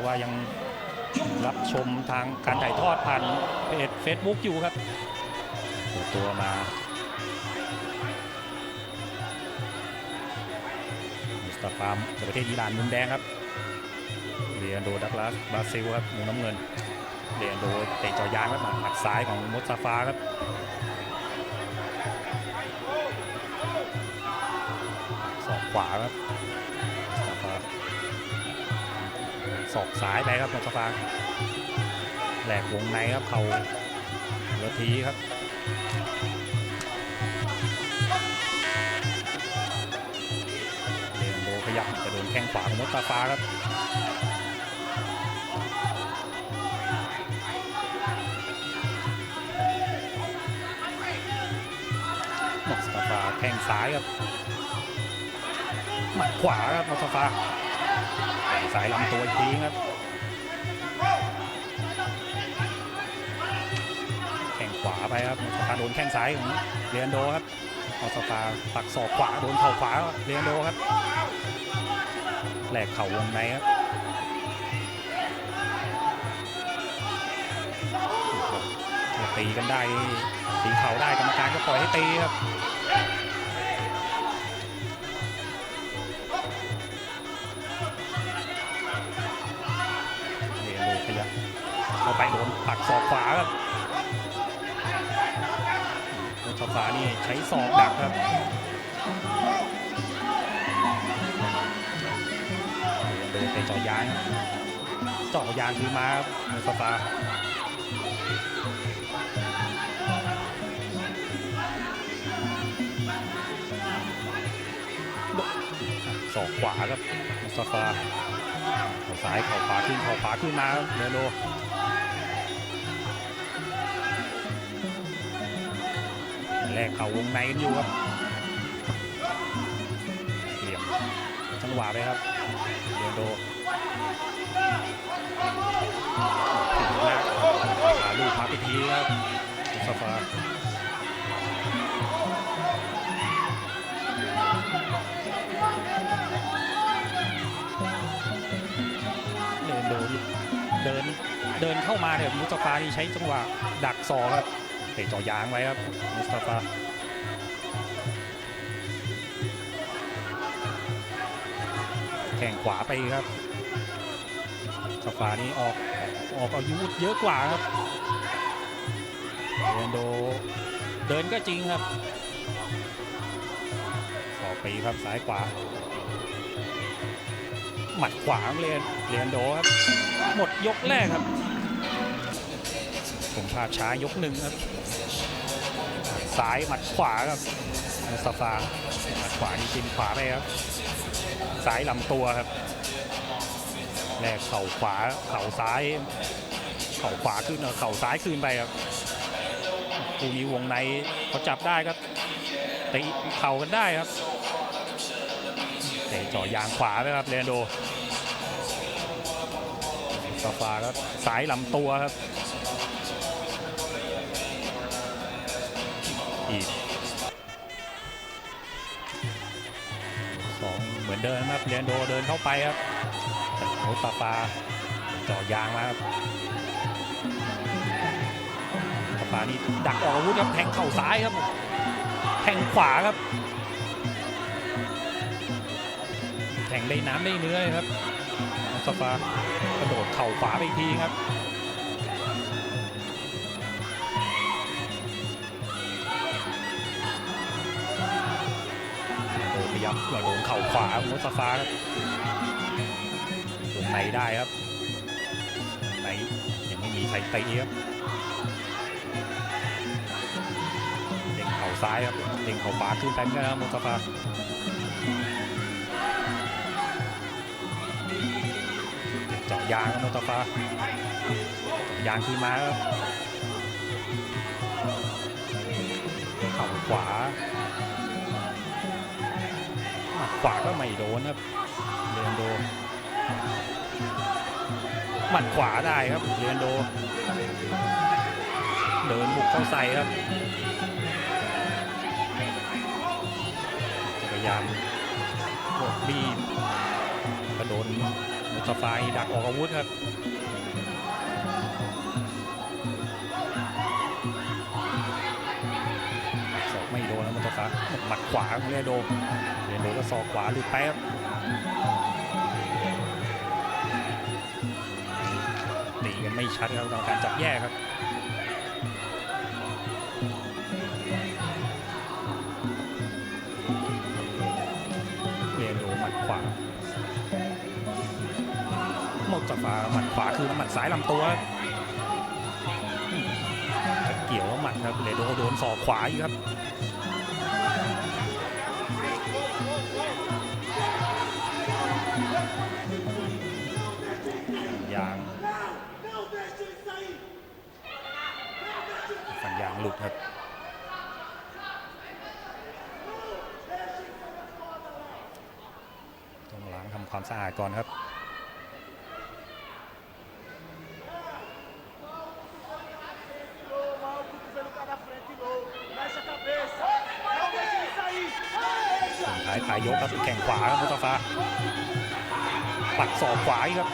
อว่ายังรับชมทางการถ่ายทอดผ่านเพจ Facebook อยู่ครับเปิดตัวมามุสตาฟามจากประเทศอิหร่านมุมแดงครับเรียนโดดักลาสบราซิลครับมุมน้ำเงินเรียนโดเตะจ่อยางครับหมัดซ้ายของมุสตาฟาครับศอกขวาครับ ศอกซ้ายไปครับมุสตาฟาแหลกวงในครับเข่าหัวทีครับเรียนโดขยับจะโดนแข้งขวาของมุสตาฟาครับมุสตาฟาแข้งซ้ายครับหมัดขวาครับมุสตาฟา สายลำตัวทีครับแข้งขวาไปครับมุสตาโดนแข้งซ้ายของเรียนโดครับมุสตาปักศอกขวาโดนเข่าขวาเรียนโดครับแหลกเข่าวงในครับตีกันได้ตีเข่าได้กรรมการก็ปล่อยให้ตีครับ ไปโดนปักศอกขวาครับมุสตาฟานี่ใช้ศอกดักครับเรียนดูเตะเจาะยางจาะยางคือมาครับมุสตาฟาศอกขวาครับมุสตาฟาเข่าซ้ายเข่าขวาขึ้นเข่าขวาขึ้นมาเดโล แรกเข่าวงในกันอยู่ครับเหลี่ยมจังหวะไปครับเดโลถึงแล้วหาลูกมาไปทีครับมุสตาฟาเดินเดินเดินเข้ามาเนี่ยมุสตาฟานี่ใช้จังหวะดักศอกครับ ตะเจ่อยางไว้ครับมุสตาฟาแข่งขวาไปครับสตาฟานี่ออกออกอายุเยอะกว่าครับเรนโดเดินก็จริงครับสอกไปครับซ้ายขวาหมัดขวาของเรียนเรียนโดครับ หมดยกแรกครับ ภาพช้ายกหนึ่งครับซ้ายหมัดขวาครับมุสตาฟาหมัดขวานี่จิ้มขวาไปครับซ้ายลำตัวครับแรกเข่าขวาเข่าซ้าย เข่าขวาขึ้นเอาเข่าซ้ายคืนไปครับคู่นี้วงในเขาจับได้ครับตีเข่ากันได้ครับเตะจ่อยางขวาไปครับเรนโดซาฟาครับสายลำตัวครับ เดินครับเรียนโดเดินเข้าไปครับมุสตาฟาจ่อยางมาครับตาฟานี่ดักออกอาวุธครับแทงเข่าซ้ายครับแทงขวาครับแทงได้น้ำได้เนื้อครับสตาฟากระโดดเข่าขวาไปอีกทีครับ ยายามโดนเข่าขวามุสตาฟาครับวงในได้ครับในยังไม่มีใครตีครับเด้งเข่าซ้ายครับเด้งเข่าขวาขึ้นไปเหมือนกันนะมุสตาฟาเจาะยางครับมุสฟาเจายางขึ้นมาครับเข่าขวา ขวาก็ไม่โดนครับเรียนโดหมัดขวาได้ครับเรียนโด เดินบุกเข้าใส่ครับพยายามกดบีบกระโดนมุสตาฟาดักออกอาวุธครับ หมัดขวาของเรโดเรโดก็ศอกขวาหลุดไปครับตีกันไม่ชัดครับตองการจับแยกครับเรโดหมัดขวามุสตาฟาหมัดขวาคือหมัดซ้ายลำตัวจะเกี่ยวว่าหมัดครับเรโดโดนศอกขวาอีกครับ ฟันยางหลุดครับต้องล้างทำความสะอาดก่อนครับ Mal, o cotovelo tá na frente de novo. Mexe a cabeça. Não deixa ele sair. ส่งท้ายปลายยกครับแข่งขวาครับมุตาฟาปักศอกขวาครับ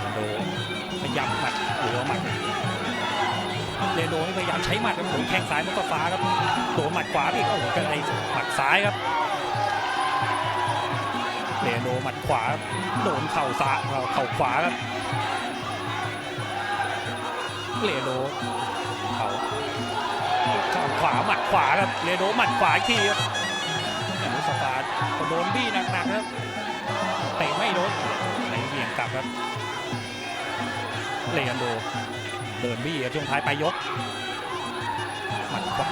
เรนโดพยา เรโดพยายามใช้หมัดครับโดนแข้งซ้ายมุสตาฟาครับโดนหมัดขวาอีกโอ้โหกันไอหมัดซ้ายครับเรโดหมัดขวาโดนเข่าซ้ายเข่าขวาครับเรโดเข่าเข้าขวาหมัดขวาครับเรโดหมัดขวาอีกทีครับมุสตาร์ก็โดนบี้หนักๆครับเตะไม่โดนไหลเบี่ยงกลับครับเรอันโด เดินบี้ช่วงท้ายไปยกหมัดขวา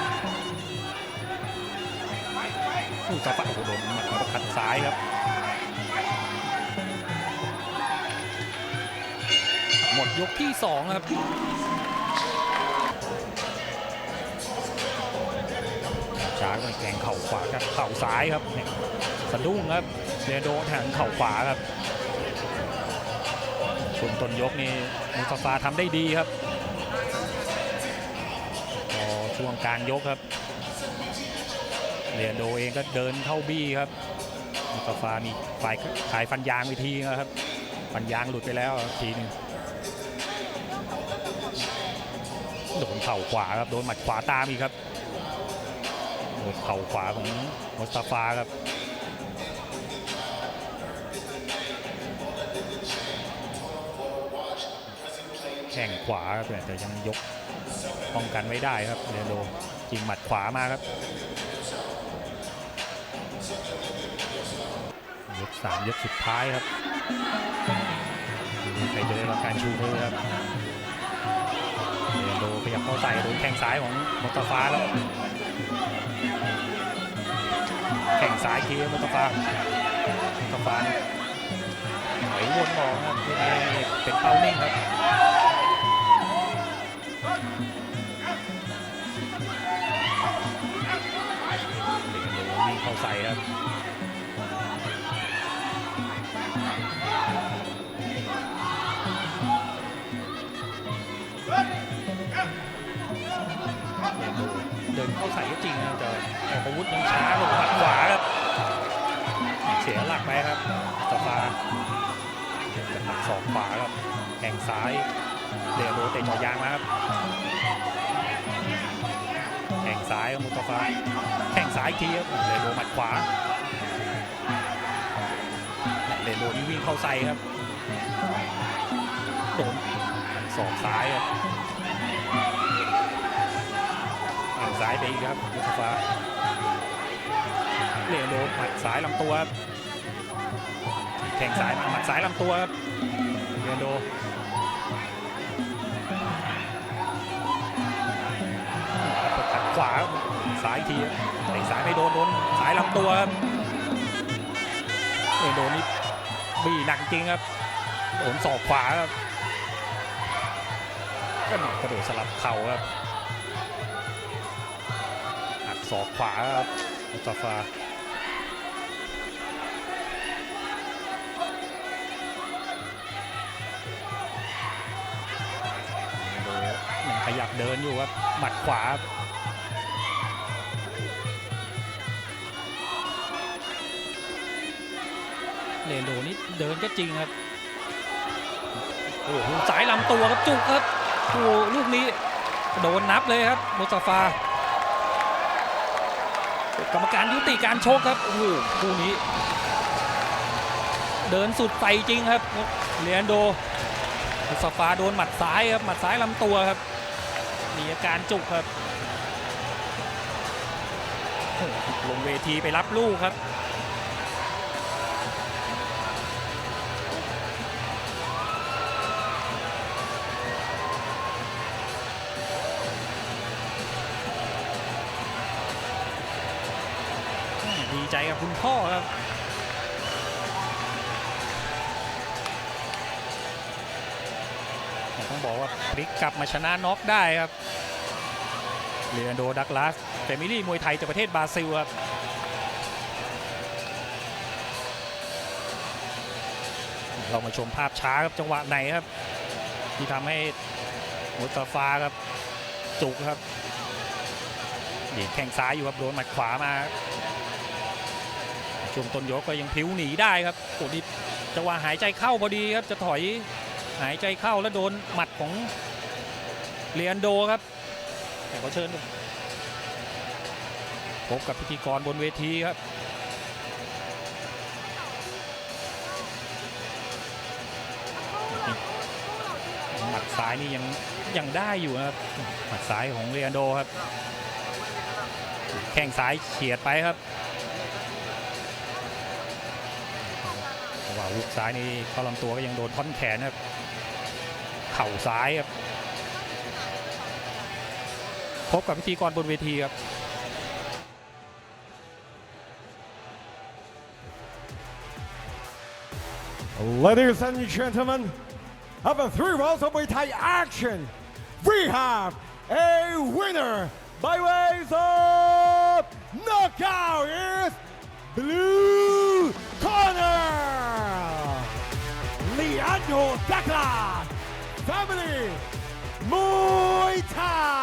ผู้สะปัดโอ้โหโดนหมัดประคัดซ้ายครับหมดยกที่สองครับช้างมันแกงเข่าขวาครับเข่าซ้ายครับสะดุ้งครับเรโดแทงเข่าขวาครับช่วงต้นยกนี่มุสตาฟาทำได้ดีครับ ช่วงกลางยกครับเรียนโดเองก็เดินเข้าบี้ครับมุตาฟามีฝ่ายขายฟันยางไปทีนะครับ ฟันยางหลุดไปแล้วทีนึงโดนเข่าขวาครับโดนหมัดขวาตามอีกครับโดนเข่าขวาของมุสตาฟาครับแข่งขวาครับแต่ยังยก ป้องกันไว้ได้ครับเรนโดจิงหมัดขวามาครับยกสามยกสุดท้ายครับใครจะได้รับการชูมือครับเรนโดพยายามเข้าใส่โดนแข้งซ้ายของมุสตาฟาแล้วแข่งซ้ายทีมุตตาฟามุตตาฟานี่ถอยวนมองครับเพื่อไม่ให้เป็นเป้านิ่งครับาใส่ครับเดินเข้าใส่ก็จริงนะแต่ออกอาวุธยังช้าลงหัดขวาครับ เสียหลักไปครับสตาฟาจะหมัดสองขวาครับแข่งซ้ายเดโดเตะเจอยางมาครับ แข่งซ้ายครับมุตตาฟาแข่งซ้ายอีกทีครับเดโดหมัดขวาเดโดนี่วิ่งเข้าใส่ครับโดนสองซ้ายครับแข่งซ้ายไปอีกครับมุตตาฟาเรโดหมัดซ้ายลำตัวแข่งซ้ายมาหมัดซ้ายลำตัวครับเรโด วาครับซ้ายทีครับเตะซ้ายไม่โดนโดนซ้ายลำตัวครับเรโดนนี่บี้หนักจริงครับโดนศอกขวาครับก็หนกระโดดสลับเข่าครับหักศอกขวาครับมุสตาฟายังขยับเดินอยู่ครับหมัดขวา เลโดนี่เดินก็จริงครับโอ้โหสายลำตัวครับจุกครับโอ้โหลูกนี้โดนนับเลยครับมุสตาฟากรรมการยุติการชกครับโอ้โหคู่นี้ เดินสุดไฟจริงครับเลียนโดมุสตาฟาโดนหมัดซ้ายครับหมัดซ้ายลำตัวครับ มีอาการจุกครับโอ้โหลงเวทีไปรับลูกครับ ดีใจกับคุณพ่อครับต้องบอกว่าพลิกกลับมาชนะน็อกได้ครับเรียนโดดักลาสเฟมิลี่มวยไทยจากประเทศบราซิลครับเรามาชมภาพช้าครับจังหวะไหนครับ ที่ทำให้มุสตาฟาครับจุกครับดีดแข้งซ้ายอยู่ครับโดนหมัดขวามา ช่วงต้นยกก็ยังพิ้วหนีได้ครับโอ้นี่จังหวะหายใจเข้าพอดีครับจะถอยหายใจเข้าแล้วโดนหมัดของเลียนโดครับแต่ขอเชิญพบกับพิธีกรบนเวทีครับหมัดซ้ายนี่ยังยังได้อยู่นะครับหมัดซ้ายของเรียนโดครับ แข้งซ้ายเฉียดไปครับ ลูกซ้ายนี่เข้าลำตัวก็ยังโดนท่อนแขนครับ เข่าซ้ายครับ พบกับพิธีกรบนเวทีครับ Ladies and gentlemen, after three rounds of Muay Thai action, we have a winner by ways of knockout is blue Leandro Douglas, family Muay Thai.